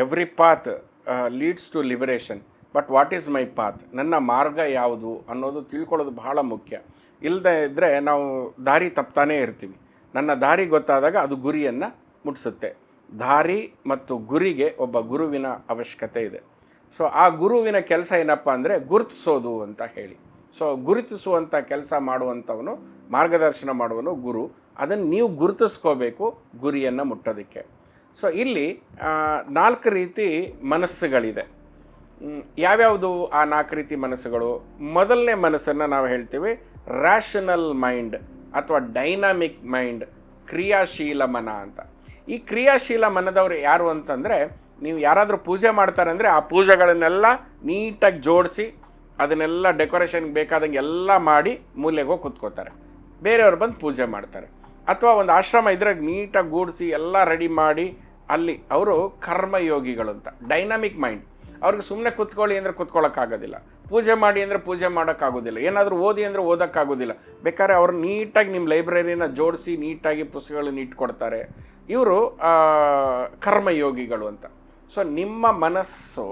Every path leads to liberation but what is my path ನನ್ನ ಮಾರ್ಗ ಯಾವುದು ಅನ್ನೋದು ತಿಳ್ಕೊಳ್ಳೋದು ಬಹಳ ಮುಖ್ಯ. ಇಲ್ಲದೇ ಇದ್ದರೆ ನಾವು ದಾರಿ ತಪ್ತಾನೇ ಇರ್ತೀವಿ. ನನ್ನ ದಾರಿ ಗೊತ್ತಾದಾಗ ಅದು ಗುರಿಯನ್ನು ಮುಟ್ಟಿಸುತ್ತೆ ದಾರಿ ಮತ್ತು ಗುರಿಗೆ ಒಬ್ಬ ಗುರುವಿನ ಅವಶ್ಯಕತೆ ಇದೆ. ಸೊ ಆ ಗುರುವಿನ ಕೆಲಸ ಏನಪ್ಪ ಅಂದರೆ ಗುರುತಿಸೋದು ಅಂತ ಹೇಳಿ. ಸೊ ಗುರುತಿಸುವಂಥ ಕೆಲಸ ಮಾಡುವಂಥವನು, ಮಾರ್ಗದರ್ಶನ ಮಾಡುವನು ಗುರು. ಅದನ್ನು ನೀವು ಗುರುತಿಸ್ಕೋಬೇಕು ಗುರಿಯನ್ನು ಮುಟ್ಟೋದಕ್ಕೆ. ಸೊ ಇಲ್ಲಿ ನಾಲ್ಕು ರೀತಿ ಮನಸ್ಸುಗಳಿದೆ. ಯಾವ್ಯಾವುದು ಆ ನಾಲ್ಕು ರೀತಿ ಮನಸ್ಸುಗಳು? ಮೊದಲನೇ ಮನಸ್ಸನ್ನು ನಾವು ಹೇಳ್ತೀವಿ ರ್ಯಾಷನಲ್ ಮೈಂಡ್ ಅಥವಾ ಡೈನಾಮಿಕ್ ಮೈಂಡ್ ಕ್ರಿಯಾಶೀಲ ಮನ ಅಂತ. ಈ ಕ್ರಿಯಾಶೀಲ ಮನದವರು ಯಾರು ಅಂತಂದರೆ, ನೀವು ಯಾರಾದರೂ ಪೂಜೆ ಮಾಡ್ತಾರೆ ಅಂದರೆ ಆ ಪೂಜೆಗಳನ್ನೆಲ್ಲ ನೀಟಾಗಿ ಜೋಡಿಸಿ, ಅದನ್ನೆಲ್ಲ ಡೆಕೋರೇಷನ್ಗೆ ಬೇಕಾದಂಗೆ ಎಲ್ಲ ಮಾಡಿ ಮೂಲೆಗೆ ಹೋಗಿ ಕೂತ್ಕೋತಾರೆ. ಬೇರೆಯವ್ರು ಬಂದು ಪೂಜೆ ಮಾಡ್ತಾರೆ. ಅಥವಾ ಒಂದು ಆಶ್ರಮ ಇದ್ರಾಗ ನೀಟಾಗಿ ಗೂಡಿಸಿ ಎಲ್ಲ ರೆಡಿ ಮಾಡಿ ಅಲ್ಲಿ ಅವರು ಕರ್ಮಯೋಗಿಗಳು ಅಂತ ಡೈನಾಮಿಕ್ ಮೈಂಡ್ ಅವ್ರಿಗೆ ಸುಮ್ಮನೆ ಕೂತ್ಕೊಳ್ಳಿ ಅಂದರೆ ಕೂತ್ಕೊಳ್ಳೋಕ್ಕಾಗೋದಿಲ್ಲ. ಪೂಜೆ ಮಾಡಿ ಅಂದರೆ ಪೂಜೆ ಮಾಡೋಕ್ಕಾಗೋದಿಲ್ಲ. ಏನಾದರೂ ಓದಿ ಅಂದರೆ ಓದೋಕ್ಕಾಗೋದಿಲ್ಲ. ಬೇಕಾದ್ರೆ ಅವ್ರು ನೀಟಾಗಿ ನಿಮ್ಮ ಲೈಬ್ರರಿನ ಜೋಡಿಸಿ ನೀಟಾಗಿ ಪುಸ್ತಕಗಳನ್ನ ಇಟ್ಕೊಡ್ತಾರೆ. ಇವರು ಕರ್ಮಯೋಗಿಗಳು ಅಂತ. ಸೊ ನಿಮ್ಮ ಮನಸ್ಸು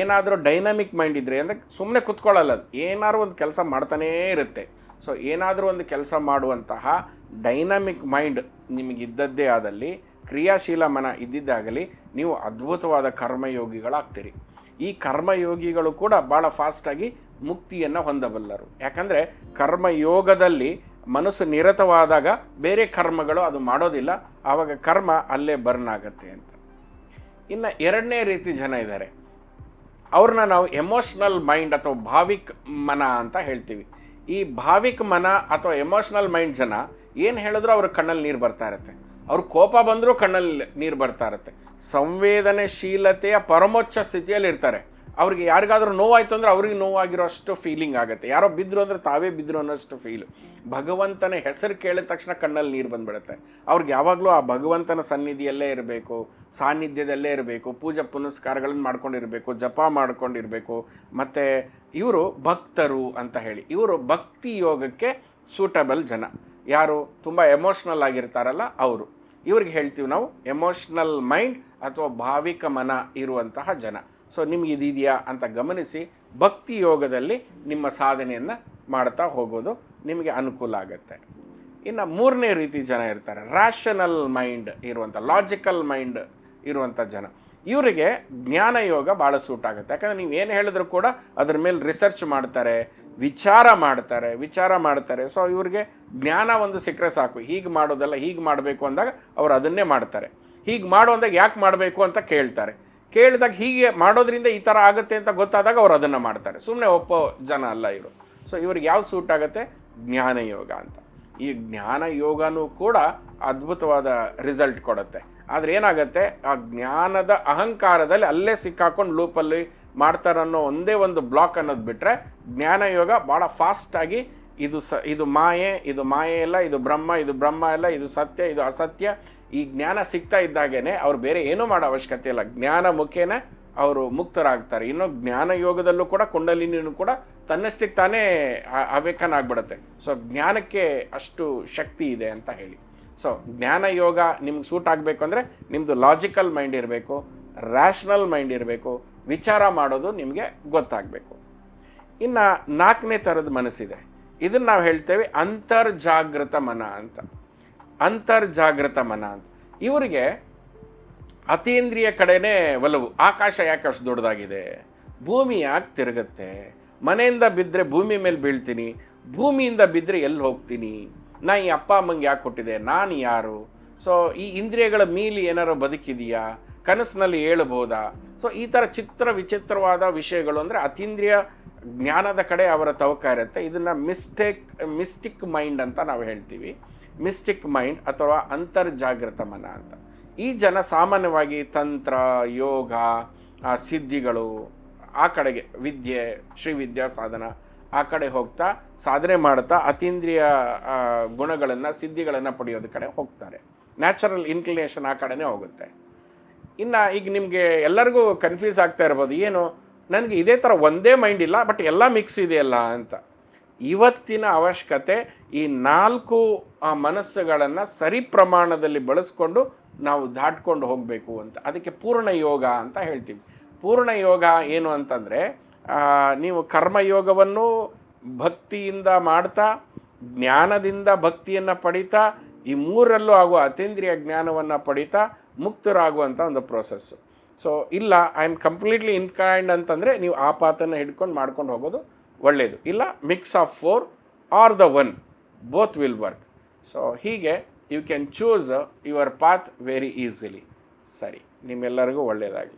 ಏನಾದರೂ ಡೈನಾಮಿಕ್ ಮೈಂಡ್ ಇದ್ದರೆ ಅಂದರೆ ಸುಮ್ಮನೆ ಕುತ್ಕೊಳ್ಳಲ್ಲ ಅದು. ಏನಾದರೂ ಒಂದು ಕೆಲಸ ಮಾಡ್ತಾನೇ ಇರುತ್ತೆ. ಸೊ ಏನಾದರೂ ಒಂದು ಕೆಲಸ ಮಾಡುವಂತಹ ಡೈನಾಮಿಕ್ ಮೈಂಡ್ ನಿಮಗಿದ್ದದ್ದೇ ಆದಲ್ಲಿ, ಕ್ರಿಯಾಶೀಲ ಮನ ಇದ್ದಿದ್ದಾಗಲಿ ನೀವು ಅದ್ಭುತವಾದ ಕರ್ಮಯೋಗಿಗಳಾಗ್ತೀರಿ. ಈ ಕರ್ಮಯೋಗಿಗಳು ಕೂಡ ಭಾಳ ಫಾಸ್ಟಾಗಿ ಮುಕ್ತಿಯನ್ನು ಹೊಂದಬಲ್ಲರು. ಯಾಕಂದರೆ ಕರ್ಮಯೋಗದಲ್ಲಿ ಮನಸ್ಸು ನಿರತವಾದಾಗ ಬೇರೆ ಕರ್ಮಗಳು ಅದು ಮಾಡೋದಿಲ್ಲ, ಆವಾಗ ಕರ್ಮ ಅಲ್ಲೇ ಬರ್ನ್ ಆಗುತ್ತೆ ಅಂತ. ಇನ್ನು ಎರಡನೇ ರೀತಿ ಜನ ಇದ್ದಾರೆ ಅವ್ರನ್ನ ನಾವು ಎಮೋಷ್ನಲ್ ಮೈಂಡ್ ಅಥವಾ ಭಾವಿಕ್ ಮನ ಅಂತ ಹೇಳ್ತೀವಿ. ಈ ಭಾವಿಕ್ ಮನ ಅಥವಾ ಎಮೋಷ್ನಲ್ ಮೈಂಡ್ ಜನ ಏನು ಹೇಳಿದ್ರು ಅವ್ರ ಕಣ್ಣಲ್ಲಿ ನೀರು ಬರ್ತಾ ಇರುತ್ತೆ. ಅವ್ರ ಕೋಪ ಬಂದರೂ ಕಣ್ಣಲ್ಲಿ ನೀರು ಬರ್ತಾ ಇರುತ್ತೆ. ಸಂವೇದನೆಶೀಲತೆಯ ಪರಮೋಚ್ಚ ಸ್ಥಿತಿಯಲ್ಲಿ ಇರ್ತಾರೆ ಅವ್ರಿಗೆ ಯಾರಿಗಾದ್ರೂ ನೋವಾಯ್ತು ಅಂದರೆ ಅವ್ರಿಗೆ ನೋವಾಗಿರೋ ಅಷ್ಟು ಫೀಲಿಂಗ್ ಆಗುತ್ತೆ. ಯಾರೋ ಬಿದ್ದರು ಅಂದರೆ ತಾವೇ ಬಿದ್ದರು ಅನ್ನೋಷ್ಟು ಫೀಲು ಭಗವಂತನ ಹೆಸರು ಕೇಳಿದ ತಕ್ಷಣ ಕಣ್ಣಲ್ಲಿ ನೀರು ಬಂದ್ಬಿಡುತ್ತೆ. ಅವ್ರಿಗೆ ಯಾವಾಗಲೂ ಆ ಭಗವಂತನ ಸನ್ನಿಧಿಯಲ್ಲೇ ಇರಬೇಕು, ಸಾನ್ನಿಧ್ಯದಲ್ಲೇ ಇರಬೇಕು, ಪೂಜೆ ಪುನಸ್ಕಾರಗಳನ್ನು ಮಾಡ್ಕೊಂಡಿರಬೇಕು, ಜಪ ಮಾಡ್ಕೊಂಡಿರಬೇಕು. ಮತ್ತು ಇವರು ಭಕ್ತರು ಅಂತ ಹೇಳಿ. ಇವರು ಭಕ್ತಿ ಯೋಗಕ್ಕೆ ಸೂಟಬಲ್ ಜನ. ಯಾರು? ತುಂಬ ಎಮೋಷ್ನಲ್ ಆಗಿರ್ತಾರಲ್ಲ ಅವರು. ಇವ್ರಿಗೆ ಹೇಳ್ತೀವಿ ನಾವು ಎಮೋಷ್ನಲ್ ಮೈಂಡ್ ಅಥವಾ ಭಾವಿಕ ಮನ ಇರುವಂತಹ ಜನ. ಸೊ ನಿಮಗೆ ಇದಿದೆಯಾ ಅಂತ ಗಮನಿಸಿ ಭಕ್ತಿ ಯೋಗದಲ್ಲಿ ನಿಮ್ಮ ಸಾಧನೆಯನ್ನು ಮಾಡ್ತಾ ಹೋಗೋದು ನಿಮಗೆ ಅನುಕೂಲ ಆಗುತ್ತೆ. ಇನ್ನು ಮೂರನೇ ರೀತಿ ಜನ ಇರ್ತಾರೆ. ರ್ಯಾಷನಲ್ ಮೈಂಡ್ ಇರುವಂಥ ಲಾಜಿಕಲ್ ಮೈಂಡ್ ಇರುವಂಥ ಜನ. ಇವರಿಗೆ ಜ್ಞಾನ ಯೋಗ ಭಾಳ ಸೂಟ್ ಆಗುತ್ತೆ. ಯಾಕಂದರೆ ನೀವು ಏನು ಹೇಳಿದ್ರು ಕೂಡ ಅದ್ರ ಮೇಲೆ ರಿಸರ್ಚ್ ಮಾಡ್ತಾರೆ, ವಿಚಾರ ಮಾಡ್ತಾರೆ ವಿಚಾರ ಮಾಡ್ತಾರೆ. ಸೊ ಇವ್ರಿಗೆ ಜ್ಞಾನ ಒಂದು ಸಿಕ್ಕರೆ ಸಾಕು. ಹೀಗೆ ಮಾಡೋದಲ್ಲ, ಹೀಗೆ ಮಾಡಬೇಕು ಅಂದಾಗ ಅವರು ಅದನ್ನೇ ಮಾಡ್ತಾರೆ. ಹೀಗೆ ಮಾಡು ಅಂದಾಗ ಯಾಕೆ ಮಾಡಬೇಕು ಅಂತ ಕೇಳ್ತಾರೆ. ಕೇಳಿದಾಗ ಹೀಗೆ ಮಾಡೋದ್ರಿಂದ ಈ ಥರ ಆಗುತ್ತೆ ಅಂತ ಗೊತ್ತಾದಾಗ ಅವ್ರು ಅದನ್ನು ಮಾಡ್ತಾರೆ. ಸುಮ್ಮನೆ ಒಪ್ಪೋ ಜನ ಅಲ್ಲ ಇವರು. ಸೊ ಇವ್ರಿಗೆ ಯಾವ್ದು ಸೂಟ್ ಆಗುತ್ತೆ? ಜ್ಞಾನ ಯೋಗ ಅಂತ. ಈ ಜ್ಞಾನ ಯೋಗನೂ ಕೂಡ ಅದ್ಭುತವಾದ ರಿಸಲ್ಟ್ ಕೊಡುತ್ತೆ. ಆದರೆ ಏನಾಗುತ್ತೆ? ಆ ಜ್ಞಾನದ ಅಹಂಕಾರದಲ್ಲಿ ಅಲ್ಲೇ ಸಿಕ್ಕಾಕೊಂಡು ಲೂಪಲ್ಲಿ ಮಾಡ್ತಾರನ್ನೋ ಒಂದೇ ಒಂದು ಬ್ಲಾಕ್ ಅನ್ನೋದು ಬಿಟ್ಟರೆ ಜ್ಞಾನ ಯೋಗ ಭಾಳ ಫಾಸ್ಟಾಗಿ ಇದು ಸ, ಇದು ಮಾಯೆ ಇದು ಮಾಯೆ ಇಲ್ಲ, ಇದು ಬ್ರಹ್ಮ ಇದು ಬ್ರಹ್ಮ ಇಲ್ಲ, ಇದು ಸತ್ಯ, ಇದು ಅಸತ್ಯ ಈ ಜ್ಞಾನ ಸಿಗ್ತಾ ಇದ್ದಾಗೇನೆ ಅವ್ರು ಬೇರೆ ಏನೂ ಮಾಡೋ ಅವಶ್ಯಕತೆ ಇಲ್ಲ. ಜ್ಞಾನ ಮುಖೇನ ಅವರು ಮುಕ್ತರಾಗ್ತಾರೆ. ಇನ್ನು ಜ್ಞಾನ ಯೋಗದಲ್ಲೂ ಕೂಡ ಕುಂಡಲಿನೂ ಕೂಡ ತನ್ನಷ್ಟಕ್ಕೆ ತಾನೇ ಅವೇಕನ್ ಆಗ್ಬಿಡುತ್ತೆ. ಸೊ ಜ್ಞಾನಕ್ಕೆ ಅಷ್ಟು ಶಕ್ತಿ ಇದೆ ಅಂತ ಹೇಳಿ. ಸೊ ಜ್ಞಾನ ಯೋಗ ನಿಮ್ಗೆ ಸೂಟ್ ಆಗಬೇಕು ಅಂದರೆ ನಿಮ್ಮದು ಲಾಜಿಕಲ್ ಮೈಂಡ್ ಇರಬೇಕು ರ್ಯಾಷನಲ್ ಮೈಂಡ್ ಇರಬೇಕು, ವಿಚಾರ ಮಾಡೋದು ನಿಮಗೆ ಗೊತ್ತಾಗಬೇಕು. ಇನ್ನು ನಾಲ್ಕನೇ ಥರದ ಮನಸ್ಸಿದೆ. ಇದನ್ನು ನಾವು ಹೇಳ್ತೇವೆ ಅಂತರ್ಜಾಗೃತ ಮನ ಅಂತ. ಅಂತರ್ಜಾಗೃತ ಮನ ಅಂತ. ಇವರಿಗೆ ಅತೀಂದ್ರಿಯ ಕಡೆನೇ ಒಲವು. ಆಕಾಶ ಯಾಕೆ ಅಷ್ಟು ದೊಡ್ಡದಾಗಿದೆ? ಭೂಮಿ ಯಾಕೆ ತಿರುಗುತ್ತೆ? ಮನೆಯಿಂದ ಬಿದ್ದರೆ ಭೂಮಿ ಮೇಲೆ ಬೀಳ್ತೀನಿ. ಭೂಮಿಯಿಂದ ಬಿದ್ದರೆ ಎಲ್ಲಿ ಹೋಗ್ತೀನಿ? ನಾ ಈ ಅಪ್ಪ ಅಮ್ಮಂಗೆ ಯಾಕೆ ಕೊಟ್ಟಿದೆ? ನಾನು ಯಾರು? ಸೊ ಈ ಇಂದ್ರಿಯಗಳ ಮೀಲಿ ಏನಾರು ಬದುಕಿದೆಯಾ? ಕನಸಿನಲ್ಲಿ ಹೇಳಬಹುದಾ? ಸೊ ಈ ಥರ ಚಿತ್ರ ವಿಚಿತ್ರವಾದ ವಿಷಯಗಳು ಅಂದರೆ ಅತೀಂದ್ರಿಯ ಜ್ಞಾನದ ಕಡೆ ಅವರ ತವಕ ಇರುತ್ತೆ. ಇದನ್ನು ಮಿಸ್ಟೇಕ್ ಮಿಸ್ಟಿಕ್ ಮೈಂಡ್ ಅಂತ ನಾವು ಹೇಳ್ತೀವಿ. ಮಿಸ್ಟಿಕ್ ಮೈಂಡ್ ಅಥವಾ ಅಂತರ್ಜಾಗೃತ ಮನ ಅಂತ. ಈ ಜನ ಸಾಮಾನ್ಯವಾಗಿ ತಂತ್ರ, ಯೋಗ ಸಿದ್ಧಿಗಳು, ಆ ಕಡೆಗೆ ವಿದ್ಯೆ, ಶ್ರೀವಿದ್ಯಾ ಸಾಧನ, ಆ ಕಡೆ ಹೋಗ್ತಾ ಸಾಧನೆ ಮಾಡ್ತಾ ಅತೀಂದ್ರಿಯ ಗುಣಗಳನ್ನು, ಸಿದ್ಧಿಗಳನ್ನು ಪಡೆಯೋದ ಕಡೆ ಹೋಗ್ತಾರೆ. ನ್ಯಾಚುರಲ್ ಇನ್ಕ್ಲಿನೇಷನ್ ಆ ಕಡೆನೇ ಹೋಗುತ್ತೆ. ಇನ್ನು ಈಗ ನಿಮಗೆ ಎಲ್ಲರಿಗೂ ಕನ್ಫ್ಯೂಸ್ ಆಗ್ತಾ ಇರ್ಬೋದು, ಏನು? ನನಗೆ ಇದೇ ಥರ ಒಂದೇ ಮೈಂಡ್ ಇಲ್ಲ, ಬಟ್ ಎಲ್ಲ ಮಿಕ್ಸ್ ಇದೆಯಲ್ಲ ಅಂತ. ಇವತ್ತಿನ ಅವಶ್ಯಕತೆ ಈ ನಾಲ್ಕು ಆ, ಮನಸ್ಸುಗಳನ್ನು ಸರಿ ಪ್ರಮಾಣದಲ್ಲಿ ಬಳಸ್ಕೊಂಡು ನಾವು ದಾಟ್ಕೊಂಡು ಹೋಗಬೇಕು ಅಂತ. ಅದಕ್ಕೆ ಪೂರ್ಣ ಯೋಗ ಅಂತ ಹೇಳ್ತೀವಿ. ಪೂರ್ಣ ಯೋಗ ಏನು ಅಂತಂದರೆ ನೀವು ಕರ್ಮಯೋಗವನ್ನು ಭಕ್ತಿಯಿಂದ ಮಾಡ್ತಾ ಜ್ಞಾನದಿಂದ ಭಕ್ತಿಯನ್ನು ಪಡಿತಾ ಈ ಮೂರರಲ್ಲೂ ಆಗುವ ಅತೀಂದ್ರಿಯ ಜ್ಞಾನವನ್ನು ಪಡಿತಾ ಮುಕ್ತರಾಗುವಂಥ ಒಂದು ಪ್ರೋಸೆಸ್ಸು ಸೊ ಇಲ್ಲ I am completely in kind ಅಂತಂದರೆ ನೀವು ಆ ಪಾತನ್ನು ಹಿಡ್ಕೊಂಡು ಮಾಡ್ಕೊಂಡು ಹೋಗೋದು ಒಳ್ಳೆಯದು ಇಲ್ಲ mix of four or the one both will work so ಹೀಗೆ you can choose your path very easily ಸರಿ, ನಿಮ್ಮೆಲ್ಲರಿಗೂ ಒಳ್ಳೆಯದಾಗಲಿ